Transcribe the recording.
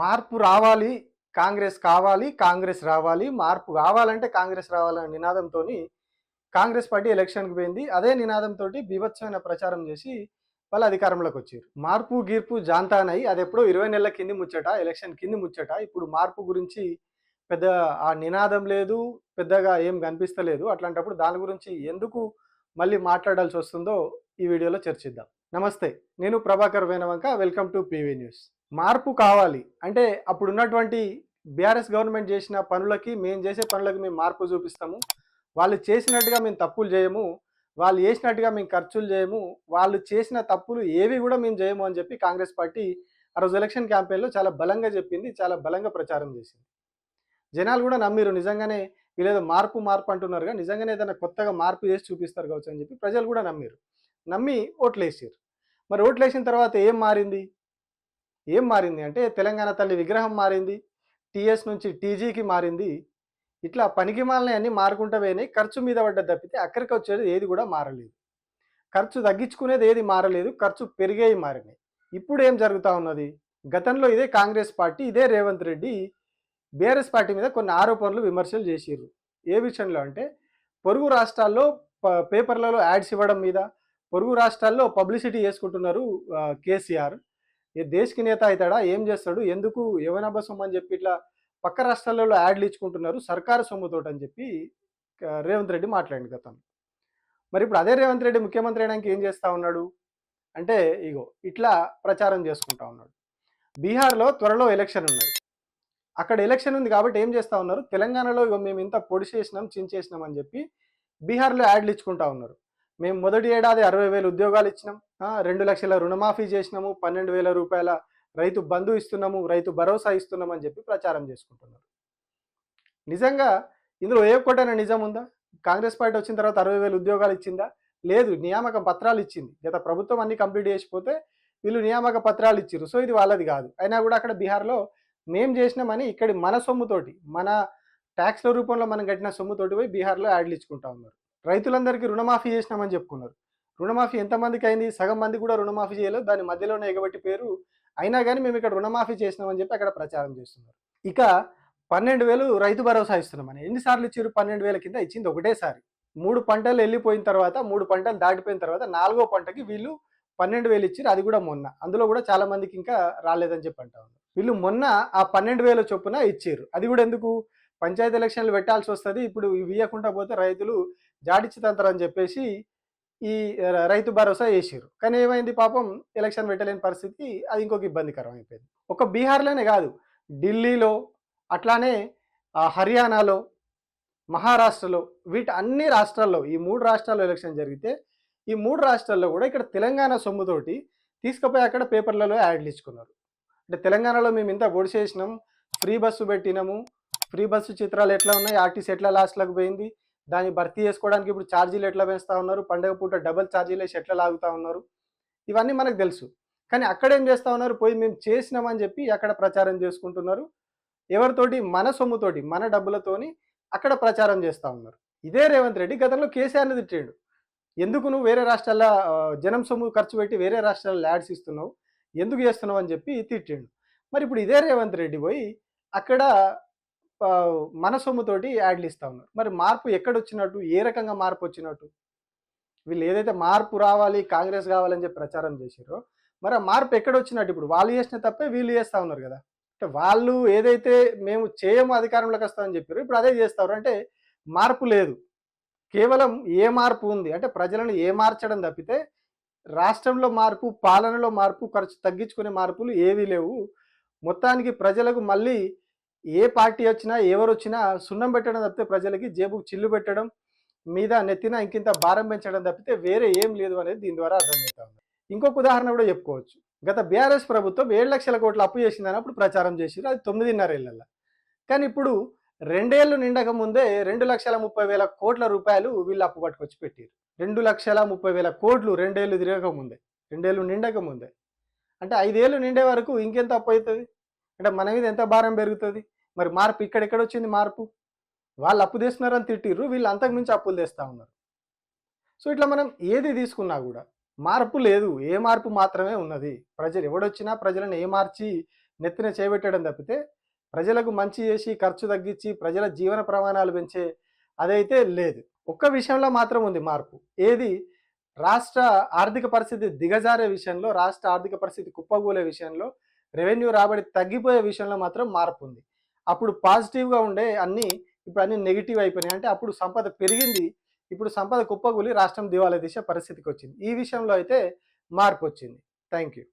మార్పు రావాలి కాంగ్రెస్ కావాలి కాంగ్రెస్ రావాలి మార్పు కావాలంటే కాంగ్రెస్ రావాలనే నినాదంతో కాంగ్రెస్ పార్టీ ఎలక్షన్కి పోయింది. అదే నినాదంతో బీభత్సమైన ప్రచారం చేసి వాళ్ళు అధికారంలోకి వచ్చారు. మార్పు గీర్పు జాంతానై అది ఎప్పుడో ఇరవై నెలల కింది ముచ్చట ఎలక్షన్ కింది ముచ్చట. ఇప్పుడు మార్పు గురించి పెద్ద ఆ నినాదం లేదు పెద్దగా ఏం కనిపిస్తలేదు. అట్లాంటప్పుడు దాని గురించి ఎందుకు మళ్ళీ మాట్లాడాల్సి వస్తుందో ఈ వీడియోలో చర్చిద్దాం. నమస్తే నేను Prabhakar Venavanka welcome to PV news. మార్పు కావాలి. అంటే అప్పుడు ఉన్నటువంటి బీఆర్ఎస్ గవర్నమెంట్ చేసిన పనులకి మేము చేసే పనులకి మేము మార్పు చూపిస్తాము. వాళ్ళు చేసినట్టుగా మేము తప్పులు చేయము. వాళ్ళు చేసినట్టుగా మేము ఖర్చులు చేయము. వాళ్ళు చేసిన తప్పులు ఏవి కూడా మేము చేయము అని చెప్పి కాంగ్రెస్ పార్టీ ఆ రోజు ఎలక్షన్ క్యాంపెయిన్లో చాలా బలంగా చెప్పింది. చాలా బలంగా ప్రచారం చేసింది. జనాలు కూడా నమ్మిరు. నిజంగానే వీళ్ళేదో మార్పు మార్పు అంటున్నారుగా. నిజంగానే ఏదైనా కొత్తగా మార్పు చేసి చూపిస్తారు కావచ్చు అని చెప్పి ప్రజలు కూడా నమ్మిరు. నమ్మి ఓట్లు వేసారు మరి ఓట్లు వేసిన తర్వాత ఏం మారింది? ఏం మారింది? అంటే తెలంగాణ తల్లి విగ్రహం మారింది టీఎస్ నుంచి టీజీకి మారింది. ఇట్లా పనికి అన్నీ మారుకుంటూ పోయినాయి ఖర్చు మీద పడ్డ తప్పితే అక్కడికి వచ్చేది ఏది కూడా మారలేదు. ఖర్చు తగ్గించుకునేది ఏది మారలేదు ఖర్చు పెరిగేవి మారినాయి. ఇప్పుడు ఏం జరుగుతూ ఉన్నది? గతంలో ఇదే కాంగ్రెస్ పార్టీ ఇదే రేవంత్ రెడ్డి బీఆర్ఎస్ పార్టీ మీద కొన్ని ఆరోపణలు విమర్శలు చేసిర్రు. ఏ విషయంలో అంటే పొరుగు రాష్ట్రాల్లో ప- పేపర్లలో యాడ్స్ ఇవ్వడం మీద పొరుగు రాష్ట్రాల్లో పబ్లిసిటీ చేసుకుంటున్నారు కేసీఆర్. ఏ దేశకి నేత అవుతాడా ఏం చేస్తాడు? ఎందుకు యవనాభ సొమ్ము అని చెప్పి ఇట్లా పక్క రాష్ట్రాలలో యాడ్లు ఇచ్చుకుంటున్నారు? సర్కారు సొమ్ముతోటి అని చెప్పి రేవంత్ రెడ్డి మాట్లాడింది గతం మరి ఇప్పుడు అదే రేవంత్ రెడ్డి ముఖ్యమంత్రి అయినాక ఏం చేస్తా ఉన్నాడు? అంటే ఇగో ఇట్లా ప్రచారం చేసుకుంటా ఉన్నాడు. బీహార్లో త్వరలో ఎలక్షన్ ఉన్నది. అక్కడ ఎలక్షన్ ఉంది కాబట్టి ఏం చేస్తా ఉన్నారు? తెలంగాణలో ఇగో మేము ఇంత పొడి చేసినాం చించేసినాం అని చెప్పి బీహార్లో యాడ్లు ఇచ్చుకుంటా ఉన్నారు. మేము మొదటి ఏడాది అరవై వేలు ఉద్యోగాలు ఇచ్చినాం. రెండు లక్షల రుణమాఫీ చేసినాము పన్నెండు వేల రూపాయల రైతు బంధు ఇస్తున్నాము రైతు భరోసా ఇస్తున్నాం అని చెప్పి ప్రచారం చేసుకుంటున్నారు. నిజంగా ఇందులో ఏ ఒక్కటైనా నిజం ఉందా? కాంగ్రెస్ పార్టీ వచ్చిన తర్వాత అరవై వేల ఉద్యోగాలు ఇచ్చిందా? లేదు నియామక పత్రాలు ఇచ్చింది. గత ప్రభుత్వం అన్ని కంప్లీట్ చేసిపోతే వీళ్ళు నియామక పత్రాలు ఇచ్చారు సో ఇది వాళ్ళది కాదు. అయినా కూడా అక్కడ బీహార్లో మేం చేసినామని ఇక్కడి మన సొమ్ముతోటి మన ట్యాక్స్ల రూపంలో మనం కట్టిన సొమ్ముతోటి పోయి బీహార్లో యాడ్లు ఇచ్చుకుంటా ఉన్నారు. రైతులందరికీ రుణమాఫీ చేసినామని చెప్పుకున్నారు. రుణమాఫీ ఎంతమందికి అయింది సగం మంది కూడా రుణమాఫీ చేయలేదు. దాని మధ్యలోనే ఎగబట్టి పేరు. అయినా కానీ మేము ఇక్కడ రుణమాఫీ చేసినామని చెప్పి అక్కడ ప్రచారం చేస్తున్నారు. ఇక పన్నెండు వేలు రైతు భరోసా ఇస్తున్నామని. ఎన్నిసార్లు ఇచ్చారు పన్నెండు వేల కింద ఇచ్చింది ఒకటేసారి. మూడు పంటలు వెళ్ళిపోయిన తర్వాత మూడు పంటలు దాటిపోయిన తర్వాత నాలుగో పంటకి వీళ్ళు పన్నెండు వేలు ఇచ్చారు అది కూడా మొన్న. అందులో కూడా చాలా మందికి ఇంకా రాలేదని చెప్పి అంటా ఉన్నారు. వీళ్ళు మొన్న ఆ పన్నెండు వేల చొప్పున ఇచ్చారు అది కూడా ఎందుకు? పంచాయతీ ఎలక్షన్లు పెట్టాల్సి వస్తుంది. ఇప్పుడు ఇవి ఇవ్వకుండా పోతే రైతులు జాడిచ్చి చెప్పేసి ఈ రైతు భరోసా వేసారు కానీ ఏమైంది పాపం ఎలక్షన్ పెట్టలేని పరిస్థితి అది ఇంకొక ఇబ్బందికరం అయిపోయింది. ఒక బీహార్లోనే కాదు ఢిల్లీలో అట్లానే హర్యానాలో మహారాష్ట్రలో వీటి అన్ని రాష్ట్రాల్లో ఈ మూడు రాష్ట్రాల్లో ఎలక్షన్ జరిగితే ఈ మూడు రాష్ట్రాల్లో కూడా ఇక్కడ తెలంగాణ సొమ్ముతోటి తీసుకుపోయి అక్కడ పేపర్లలో యాడ్లు ఇచ్చుకున్నారు అంటే తెలంగాణలో మేము ఇంత పొడి చేసినాం ఫ్రీ బస్సు పెట్టినాము ఫ్రీ బస్సు చిత్రాలు ఎట్లా ఉన్నాయి ఆర్టీసీ ఎట్లా లాస్ట్లకు పోయింది దాన్ని భర్తీ చేసుకోవడానికి ఇప్పుడు ఛార్జీలు ఎట్లా పెంచుతా ఉన్నారు? పండగ పూట డబల్ ఛార్జీలు వేసి ఎట్లా లాగుతూ ఉన్నారు? ఇవన్నీ మనకు తెలుసు. కానీ అక్కడ ఏం చేస్తా ఉన్నారు? పోయి మేము చేసినామని చెప్పి అక్కడ ప్రచారం చేసుకుంటున్నారు. ఎవరితోటి? మన సొమ్ముతోటి మన డబ్బులతోని అక్కడ ప్రచారం చేస్తూ ఉన్నారు. ఇదే రేవంత్ రెడ్డి గతంలో కేసీఆర్ని తిట్టాడు. ఎందుకు నువ్వు వేరే రాష్ట్రాల జనం సొమ్ము ఖర్చు పెట్టి వేరే రాష్ట్రాల యాడ్స్ ఇస్తున్నావు? ఎందుకు చేస్తున్నావు అని చెప్పి తిట్టాడు. మరి ఇప్పుడు ఇదే రేవంత్ రెడ్డి పోయి అక్కడ మన సొమ్ముతోటి యాడ్లు ఇస్తా ఉన్నారు. మరి మార్పు ఎక్కడ వచ్చినట్టు ఏ రకంగా మార్పు వచ్చినట్టు వీళ్ళు ఏదైతే మార్పు రావాలి కాంగ్రెస్ కావాలని చెప్పి ప్రచారం చేశారో మరి ఆ మార్పు ఎక్కడ వచ్చినట్టు ఇప్పుడు వాళ్ళు చేసిన తప్పే వీళ్ళు చేస్తా ఉన్నారు కదా. అంటే వాళ్ళు ఏదైతే మేము చేయము అధికారంలోకి వస్తామని చెప్పారు ఇప్పుడు అదే చేస్తారు. అంటే మార్పు లేదు. కేవలం ఏ మార్పు ఉంది? అంటే ప్రజలను ఏ మార్చడం తప్పితే రాష్ట్రంలో మార్పు పాలనలో మార్పు ఖర్చు తగ్గించుకునే మార్పులు ఏవీ లేవు. మొత్తానికి ప్రజలకు మళ్ళీ ఏ పార్టీ వచ్చినా ఎవరు వచ్చినా సున్నం పెట్టడం తప్పితే ప్రజలకి జేబుకు చిల్లు పెట్టడం మీద నెత్తిన ఇంకింత భారం పెంచడం తప్పితే వేరే ఏం లేదు అనేది దీని ద్వారా అర్థమవుతా ఉంది. ఇంకొక ఉదాహరణ కూడా చెప్పుకోవచ్చు. గత బీఆర్ఎస్ ప్రభుత్వం ఏడు లక్షల కోట్ల అప్పు చేసిందని అప్పుడు ప్రచారం చేసింది అది తొమ్మిదిన్నర కానీ ఇప్పుడు రెండేళ్ళు నిండక ముందే రెండు లక్షల ముప్పై వేల కోట్ల రూపాయలు వీళ్ళు అప్పు పట్టుకొచ్చి పెట్టారు రెండు లక్షల ముప్పై వేల కోట్లు రెండేళ్ళు తిరగక ముందే. రెండేళ్ళు నిండక ముందే. అంటే ఐదేళ్ళు నిండే వరకు ఇంకెంత అప్పు అవుతుంది అంటే మన మీద ఎంత భారం పెరుగుతుంది? మరి మార్పు ఇక్కడెక్కడ వచ్చింది మార్పు? వాళ్ళు అప్పు తెస్తున్నారని తిట్టిర్రు వీళ్ళు అంతకు మించి అప్పులు తెస్తూ ఉన్నారు. సో ఇట్లా మనం ఏది తీసుకున్నా కూడా మార్పు లేదు ఏ మార్పు మాత్రమే ఉన్నది. ప్రజలు ఎవడొచ్చినా ప్రజలను ఏ మార్చి నెత్తిన చేపెట్టడం తప్పితే ప్రజలకు మంచి చేసి ఖర్చు తగ్గించి ప్రజల జీవన ప్రమాణాలు పెంచే అదైతే లేదు. ఒక్క విషయంలో మాత్రం ఉంది మార్పు. ఏది? రాష్ట్ర ఆర్థిక పరిస్థితి దిగజారే విషయంలో రాష్ట్ర ఆర్థిక పరిస్థితి కుప్పగూలే విషయంలో రెవెన్యూ రాబడి తగ్గిపోయే విషయంలో మాత్రం మార్పు ఉంది. అప్పుడు పాజిటివ్గా ఉండే అన్నీ ఇప్పుడు అన్ని నెగిటివ్ అయిపోయినాయి. అంటే అప్పుడు సంపద పెరిగింది. ఇప్పుడు సంపద కుప్పగూలి రాష్ట్రం దివాలా దిశ పరిస్థితికి వచ్చింది. ఈ విషయంలో అయితే మార్పు వచ్చింది. Thank you